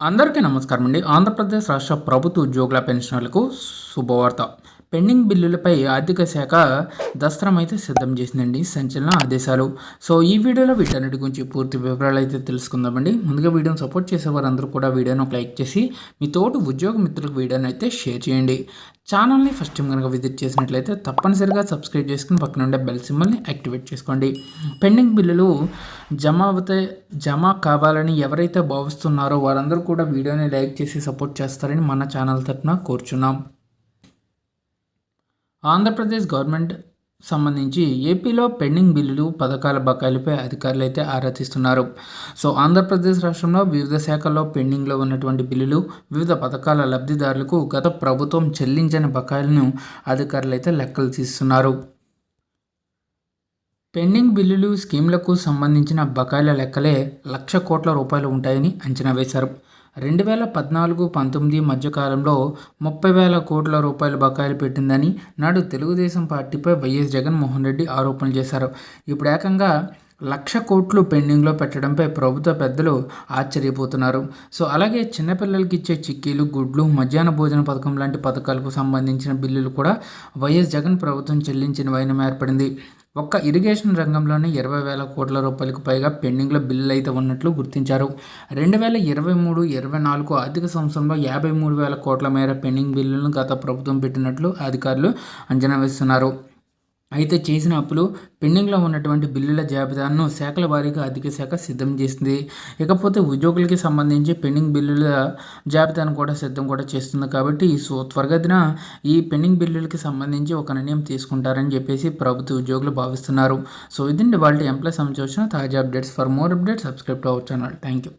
అందరికీ నమస్కారం అండి. ఆంధ్రప్రదేశ్ రాష్ట్ర ప్రభుత్వ ఉద్యోగుల పెన్షనర్లకు శుభవార్త. పెండింగ్ బిల్లులపై ఆర్థిక శాఖ దస్త్రం అయితే సిద్ధం చేసిందండి. సంచలన ఆదేశాలు. సో ఈ వీడియోలో వీటన్నిటి గురించి పూర్తి వివరాలు అయితే తెలుసుకుందామండి. ముందుగా వీడియోని సపోర్ట్ చేసే వారందరూ కూడా వీడియోని ఒక లైక్ చేసి మీ తోటి ఉద్యోగ మిత్రులకు వీడియోని అయితే షేర్ చేయండి. ఛానల్ని ఫస్ట్ టైం కనుక విజిట్ చేసినట్లయితే తప్పనిసరిగా సబ్స్క్రైబ్ చేసుకుని పక్కన ఉండే బెల్ సింబల్ని యాక్టివేట్ చేసుకోండి. పెండింగ్ బిల్లులు జమ అవుతే జమ కావాలని ఎవరైతే భావిస్తున్నారో వారందరూ కూడా వీడియోని లైక్ చేసి సపోర్ట్ చేస్తారని మన ఛానల్ తరఫున కోరుచున్నాం. ఆంధ్రప్రదేశ్ గవర్నమెంట్ సంబంధించి ఏపీలో పెండింగ్ బిల్లులు పథకాల బకాయిలపై అధికారులు అయితే ఆరా తీస్తున్నారు. సో ఆంధ్రప్రదేశ్ రాష్ట్రంలో వివిధ శాఖల్లో పెండింగ్లో ఉన్నటువంటి బిల్లులు వివిధ పథకాల లబ్ధిదారులకు గత ప్రభుత్వం చెల్లించని బకాయిలను అధికారులు అయితే లెక్కలు తీస్తున్నారు. పెండింగ్ బిల్లులు స్కీమ్లకు సంబంధించిన బకాయిల లెక్కలే లక్ష కోట్ల రూపాయలు ఉంటాయని అంచనా వేశారు. రెండు వేల పద్నాలుగు పంతొమ్మిది మధ్యకాలంలో ముప్పై వేల కోట్ల రూపాయల బకాయిలు పెట్టిందని నాడు తెలుగుదేశం పార్టీపై వైఎస్ జగన్మోహన్ రెడ్డి ఆరోపణలు చేశారు. ఇప్పుడు ఏకంగా లక్ష కోట్లు పెండింగ్లో పెట్టడంపై ప్రభుత్వ పెద్దలు ఆశ్చర్యపోతున్నారు. సో అలాగే చిన్నపిల్లలకి ఇచ్చే చిక్కీలు గుడ్లు మధ్యాహ్న భోజన పథకం లాంటి పథకాలకు సంబంధించిన బిల్లులు కూడా వైఎస్ జగన్ ప్రభుత్వం చెల్లించిన వైనం ఏర్పడింది. ఒక్క ఇరిగేషన్ రంగంలోనే ఇరవై వేల కోట్ల రూపాయలకు పైగా పెండింగ్లో బిల్లులు అయితే ఉన్నట్లు గుర్తించారు. రెండు వేల ఇరవై మూడు ఇరవై నాలుగు ఆర్థిక సంవత్సరంలో యాభై మూడు వేల కోట్ల మేర పెండింగ్ బిల్లులను గత ప్రభుత్వం పెట్టినట్లు అధికారులు అంచనా వేస్తున్నారు. అయితే చేసిన అప్పులు పెండింగ్లో ఉన్నటువంటి బిల్లుల జాబితాను శాఖల వారీగా ఆర్థిక శాఖ సిద్ధం చేసింది. ఇకపోతే ఉద్యోగులకి సంబంధించి పెండింగ్ బిల్లుల జాబితాను కూడా సిద్ధం కూడా చేస్తుంది. కాబట్టి సో త్వరగతిన ఈ పెండింగ్ బిల్లులకి సంబంధించి ఒక నిర్ణయం తీసుకుంటారని చెప్పేసి ప్రభుత్వ ఉద్యోగులు భావిస్తున్నారు. సో ఇదండి వాళ్ళ ఎంప్లాయ్ సంబంధించిన తాజా updates. For more updates subscribe to our channel. Thank you